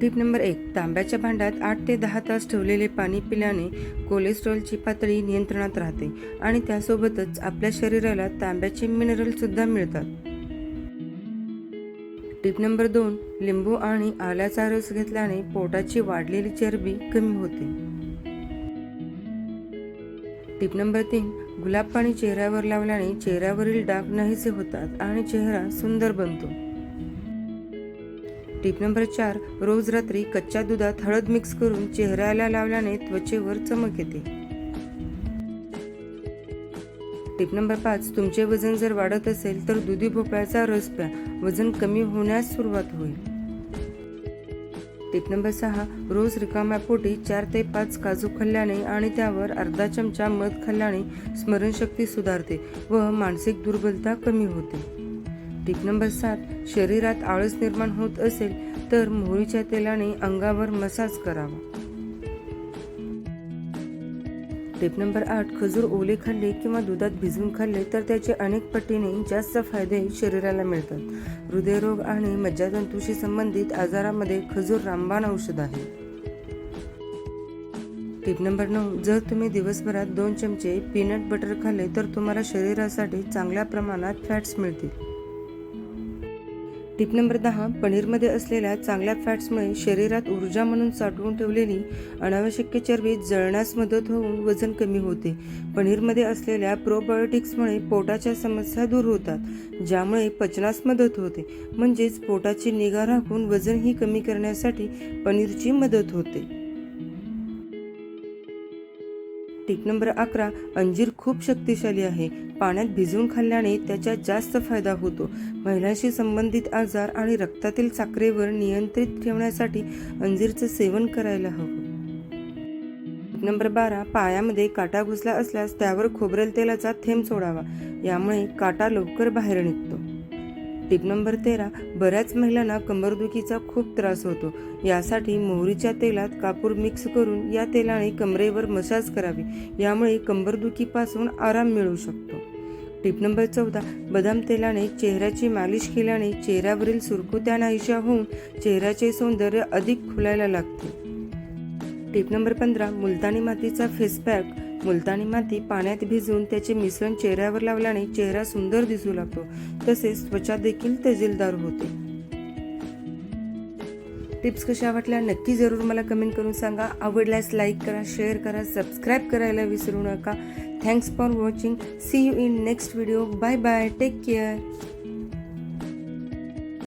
Tip number एक तांब्याच्या भांड्यात आठ ते दहा तास ठेवलेले पाणी पिल्याने कोलेस्ट्रॉलची पातळी नियंत्रणात राहते आणि त्यासोबतच आपल्या शरीराला तांब्याचे मिनरल सुद्धा मिळतात. टिप नंबर दोन लिंबू आणि आल्याचा रस घेतल्याने पोटाची वाढलेली चरबी कमी होते. टिप नंबर तीन गुलाब पाणी चेहऱ्यावर लावल्याने चेहऱ्यावरील डाग नाहीसे होतात आणि चेहरा सुंदर बनतो. टिप नंबर चार रोज रात्री कच्च्या दुधात हळद मिक्स करून चेहऱ्याला लावल्याने त्वचेवर चमक येते. टिप नंबर पाच तुमचे वजन जर वाढत असेल तर दुधी भोपळ्याचा रस प्या. वजन कमी होण्यास सुरुवात होईल. टिप नंबर सहा रोज रिकाम्या पोटी चार ते पाच काजू खाल्ल्याने आणि त्यावर अर्धा चमचा मध खाल्ल्याने स्मरणशक्ती सुधारते व मानसिक दुर्बलता कमी होते. टिप नंबर सात शरीरात आळस निर्माण होत असेल तर मोहरीच्या तेलाने अंगावर मसाज करावा. टिप नंबर आठ खजूर ओले खाल्ले किंवा दुधात भिजवून खाल्ले तर त्याचे अनेक पटीने जास्त फायदे शरीराला मिळतात. हृदयरोग आणि मज्जातंतूशी संबंधित आजारामध्ये खजूर रामबाण औषध आहे. टिप नंबर नऊ जर तुम्ही दिवसभरात दोन चमचे पीनट बटर खाल्ले तर तुम्हाला शरीरासाठी चांगल्या प्रमाणात फॅट्स मिळतील. टिप नंबर दहा पनीरमध्ये असलेल्या चांगल्या फॅट्समुळे शरीरात ऊर्जा म्हणून साठवून ठेवलेली अनावश्यक चरबी जळण्यास मदत होऊन वजन कमी होते. पनीरमध्ये असलेल्या प्रोबायोटिक्समुळे पोटाच्या समस्या दूर होतात ज्यामुळे पचनास मदत होते. म्हणजेच पोटाची निगा राखून वजनही कमी करण्यासाठी पनीरची मदत होते. टिप नंबर अकरा अंजीर खूप शक्तिशाली आहे. पाण्यात भिजवून खाल्ल्याने त्याचा जास्त फायदा होतो. महिलांशी संबंधित आजार आणि रक्तातील साखरेवर नियंत्रित ठेवण्यासाठी अंजीरचं सेवन करायला हवं. नंबर बारा पायामध्ये काटा घुसला असल्यास त्यावर खोबरेल तेलाचा थेंब सोडावा. यामुळे काटा लवकर बाहेर निघतो. टिप नंबर तेरा बऱ्याच महिलांना कंबरदुखीचा खूप त्रास होतो. यासाठी मोहरीच्या तेलात कापूर मिक्स करून या तेलाने कमरेवर मसाज करावी. यामुळे कंबरदुखीपासून आराम मिळू शकतो. टिप नंबर चौदा बदाम तेलाने चेहऱ्याची मालिश केल्याने चेहऱ्यावरील सुरकुत्या नाहीशा होऊन चेहऱ्याचे सौंदर्य अधिक खुलायला लागते. टिप नंबर पंधरा मुलतानी मातीचा फेस पॅक मुलतानी माती पाण्यात भिजवून त्याचे मिश्रण चेहऱ्यावर लावल्याने चेहरा सुंदर दिसू लागतो. तसेच त्वचा देखील तजेलदार होते. टिप्स कशा वाटल्या नक्की जरूर मला कमेंट करून सांगा. आवडल्यास लाईक करा शेअर करा सबस्क्राईब करायला विसरू नका. Thanks for watching see you in next video bye bye take care